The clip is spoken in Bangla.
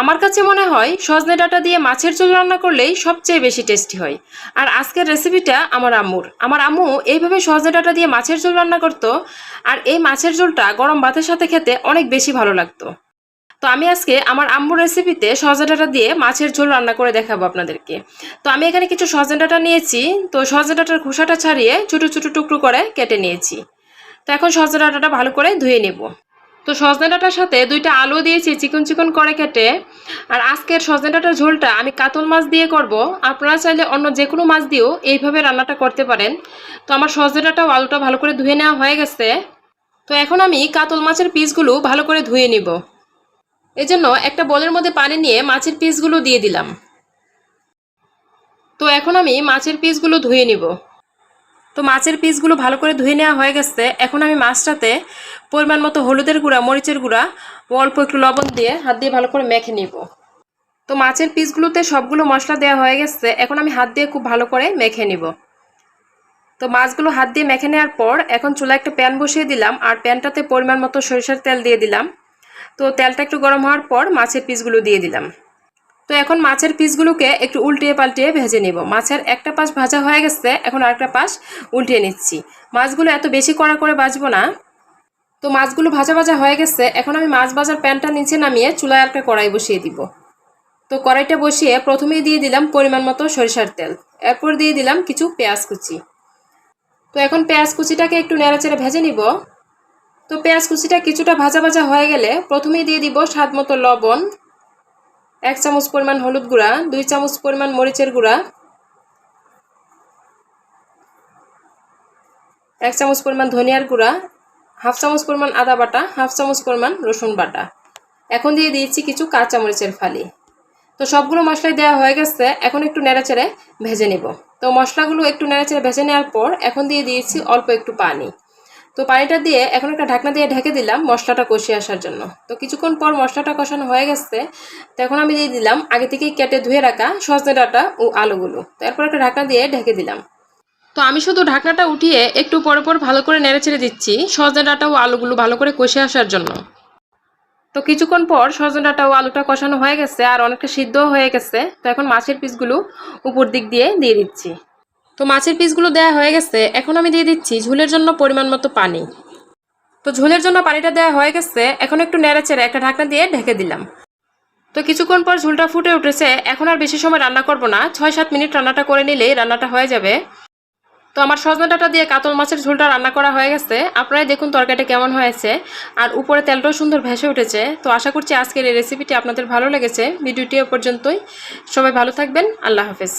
আমার কাছে মনে হয় সজনে ডাঁটা দিয়ে মাছের ঝোল রান্না করলেই সবচেয়ে বেশি টেস্টি হয়। আর আজকের রেসিপিটা আমার আম্মুর। আমার আম্মু এইভাবে সজনে ডাঁটা দিয়ে মাছের ঝোল রান্না করতো আর এই মাছের ঝোলটা গরম ভাতের সাথে খেতে অনেক বেশি ভালো লাগতো। তো আমি আজকে আমার আম্মুর রেসিপিতে সজনে ডাঁটা দিয়ে মাছের ঝোল রান্না করে দেখাবো আপনাদেরকে। তো আমি এখানে কিছু সজনে ডাঁটা নিয়েছি। তো সজনে ডাঁটার খোসাটা ছাড়িয়ে ছোটো ছোটো টুকরো করে কেটে নিয়েছি। তো এখন সজনে ডাঁটাটা ভালো করে ধুয়ে নেব। তো সজনে ডাঁটার সাথে দুইটা আলু দিয়েছি, চিকন চিকন করে কেটে। আর আজকের সজনে ডাঁটার ঝোলটা আমি কাতল মাছ দিয়ে করব। আপনারা চাইলে অন্য যে কোনো মাছ দিয়েও এইভাবে রান্নাটা করতে পারেন। তো আমার সজনে ডাঁটা আলুটা ভালো করে ধুয়ে নেওয়া হয়ে গেছে। তো এখন আমি কাতল মাছের পিসগুলো ভালো করে ধুয়ে নিব। এজন্য একটা বলের মধ্যে পানি নিয়ে মাছের পিসগুলো দিয়ে দিলাম। তো এখন আমি মাছের পিসগুলো ধুয়ে নিব। তো মাছের পিসগুলো ভালো করে ধুয়ে নেওয়া হয়ে গেছে। এখন আমি মাছটাতে পরিমাণ মতো হলুদের গুঁড়া, মরিচের গুঁড়া অল্প একটু লবণ দিয়ে হাত দিয়ে ভালো করে মেখে নিব। তো মাছের পিসগুলোতে সবগুলো মশলা দেওয়া হয়ে গেছে। এখন আমি হাত দিয়ে খুব ভালো করে মেখে নিব। তো মাছগুলো হাত দিয়ে মেখে নেওয়ার পর এখন চুলা একটা প্যান বসিয়ে দিলাম আর প্যানটাতে পরিমাণ মতো সরিষার তেল দিয়ে দিলাম। তো তেলটা একটু গরম হওয়ার পর মাছের পিসগুলো দিয়ে দিলাম। তো এখন মাছের পিসগুলোকে একটু উল্টিয়ে পাল্টিয়ে ভেজে নেব। মাছের একটা পাশ ভাজা হয়ে গেছে, এখন আরেকটা পাশ উল্টিয়ে নিচ্ছি। মাছগুলো এত বেশি কড়া করে বাজবো না। তো মাছগুলো ভাজা ভাজা হয়ে গেছে, এখন আমি মাছ ভাজার প্যানটা নিচে নামিয়ে চুলায় একটা কড়াই বসিয়ে দিব। তো কড়াইটা বসিয়ে প্রথমেই দিয়ে দিলাম পরিমাণ মতো সরিষার তেল। এরপর দিয়ে দিলাম কিছু পেঁয়াজ কুচি। তো এখন পেঁয়াজ কুচিটাকে একটু নেড়াচেড়ে ভেজে নিব। তো পেঁয়াজ কুচিটা কিছুটা ভাজা ভাজা হয়ে গেলে প্রথমেই দিয়ে দিব স্বাদ মতো লবণ। এক চামচ পরিমাণ হলুদ গুঁড়া, দুই চামচ পরিমাণ মরিচের গুঁড়া, এক চামচ পরিমাণ ধনিয়ার গুঁড়া, হাফ চামচ পরিমাণ আদা বাটা, হাফ চামচ পরিমাণ রসুন বাটা। এখন দিয়ে দিয়েছি কিছু কাঁচা মরিচের ফালি। তো সবগুলো মশলাই দেওয়া হয়ে গেছে, এখন একটু নেড়েচেড়ে ভেজে নেব। তো মশলাগুলো একটু নেড়েচেড়ে ভেজে নেওয়ার পর এখন দিয়ে দিয়েছি অল্প একটু পানি। তো পানিটা দিয়ে এখন একটা ঢাকনা দিয়ে ঢেকে দিলাম মশলাটা কষিয়ে আসার জন্য। তো কিছুক্ষণ পর মশলাটা কষানো হয়ে গেছে, তো এখন আমি দিয়ে দিলাম আগে থেকেই কেটে ধুয়ে রাখা সজনে ডাঁটা ও আলুগুলো। তারপর একটা ঢাকনা দিয়ে ঢেকে দিলাম। তো আমি শুধু ঢাকনাটা উঠিয়ে একটু পর পর ভালো করে নেড়ে ছেড়ে দিচ্ছি সজনে ডাঁটা ও আলুগুলো ভালো করে কষে আসার জন্য। তো কিছুক্ষণ পর সজনে ডাঁটা ও আলুটা কষানো হয়ে গেছে আর অনেকটা সিদ্ধও হয়ে গেছে। তো এখন মাছের পিসগুলো উপর দিক দিয়ে দিয়ে দিচ্ছি। তো মাছের পিসগুলো দেওয়া হয়ে গেছে, এখন আমি দিয়ে দিচ্ছি ঝোলের জন্য পরিমাণ মতো পানি। তো ঝোলের জন্য পানিটা দেওয়া হয়ে গেছে, এখন একটু নেড়ে চেড়ে একটা ঢাকনা দিয়ে ঢেকে দিলাম। তো কিছুক্ষণ পর ঝোলটা ফুটে উঠেছে, এখন আর বেশি সময় রান্না করব না ছয় সাত মিনিট রান্নাটা করে নিলেই রান্নাটা হয়ে যাবে। তো আমার সজনা ডাঁটা দিয়ে কাতল মাছের ঝোলটা রান্না করা হয়ে গেছে, আপনারাই দেখুন তরকারিটা কেমন হয়েছে। আর উপরে তেলটাও সুন্দর ভেসে উঠেছে, তো আশা করছি আজকের এই রেসিপিটি আপনাদের ভালো লেগেছে। ভিডিওটি এ পর্যন্তই, সবাই ভালো থাকবেন, আল্লাহ হাফেজ।